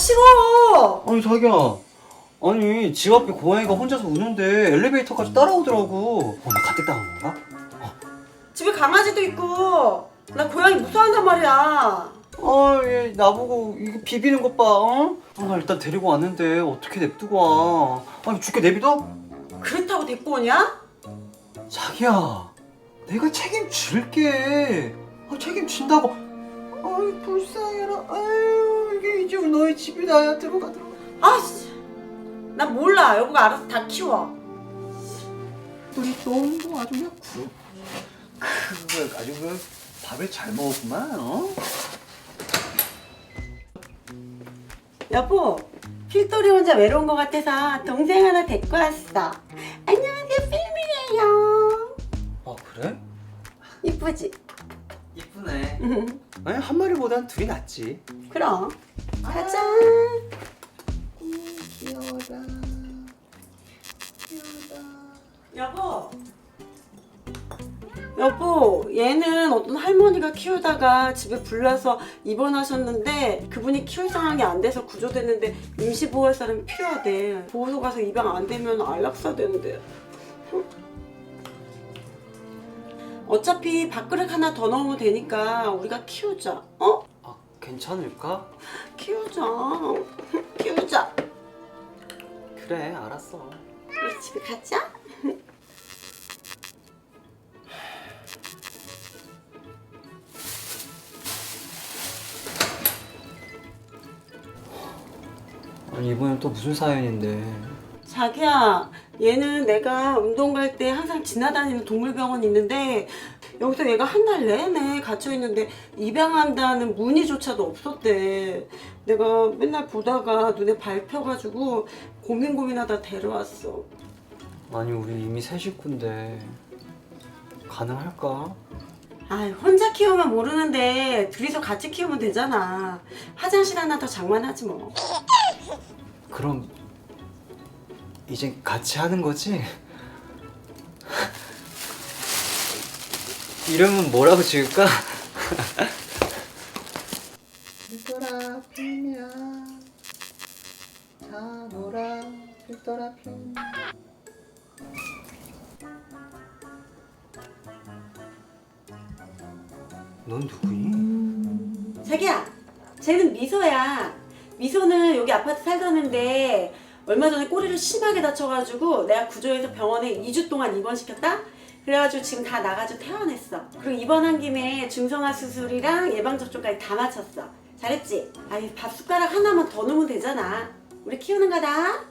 싫어. 아니 자기야 아니 집 앞에 고양이가 혼자서 우는데 엘리베이터까지 따라오더라고 어, 나 가뜩 당한 건가? 집에 강아지도 있고 나 고양이 무서워한단 말이야. 아 얘 나보고 이거 비비는 것 봐 어? 아, 나 일단 데리고 왔는데 어떻게 냅두고 와 아니 죽게 내비둬? 그렇다고 데리고 오냐? 자기야 내가 책임질게 아, 책임진다고 아이 불쌍해라 아유 이 게 이제 너희 집이다 야 들어가 들어가 아씨, 나 몰라. 여보가 알아서 다 키워. 우리 똥도 아주 그냥 구 그거 아주 그 밥을 잘 먹었구만 어? 여보, 필돌이 혼자 외로운 것 같아서 동생 하나 데리고 왔어. 안녕하세요, 필미예요. 아 그래? 이쁘지? 이쁘네 아니 한 마리보단 둘이 낫지 그럼. 가자. 귀여워라 여보. 여보, 얘는 어떤 할머니가 키우다가 집에 불나서 입원하셨는데 그분이 키울 상황이 안 돼서 구조됐는데 임시 보호할 사람이 필요하대. 보호소 가서 입양 안 되면 안락사 된대. 어차피 밥그릇 하나 더 넣으면 되니까 우리가 키우자. 어? 아 괜찮을까? 키우자. 키우자. 그래 알았어 우리 집에 가자. 아니 이번엔 또 무슨 사연인데 자기야, 얘는 내가 운동 갈 때 항상 지나다니는 동물병원 있는데 여기서 얘가 한 달 내내 갇혀 있는데 입양한다는 문의조차도 없었대. 내가 맨날 보다가 눈에 밟혀가지고 고민 고민하다 데려왔어. 아니 우리 이미 세 식구인데 가능할까? 아, 혼자 키우면 모르는데 둘이서 같이 키우면 되잖아. 화장실 하나 더 장만하지 뭐. 그럼 이제 같이 하는 거지? 이름은 뭐라고 지을까? 필더라 필미야 자 놀아 필더라 필미 넌 누구니? 자기야, 쟤는 미소야. 미소는 여기 아파트 살던 데 얼마 전에 꼬리를 심하게 다쳐가지고 내가 구조해서 병원에 2주 동안 입원시켰다? 그래가지고 지금 다 나가지고 퇴원했어. 그리고 입원한 김에 중성화 수술이랑 예방접종까지 다 마쳤어. 잘했지? 아니 밥 숟가락 하나만 더 넣으면 되잖아. 우리 키우는 거다.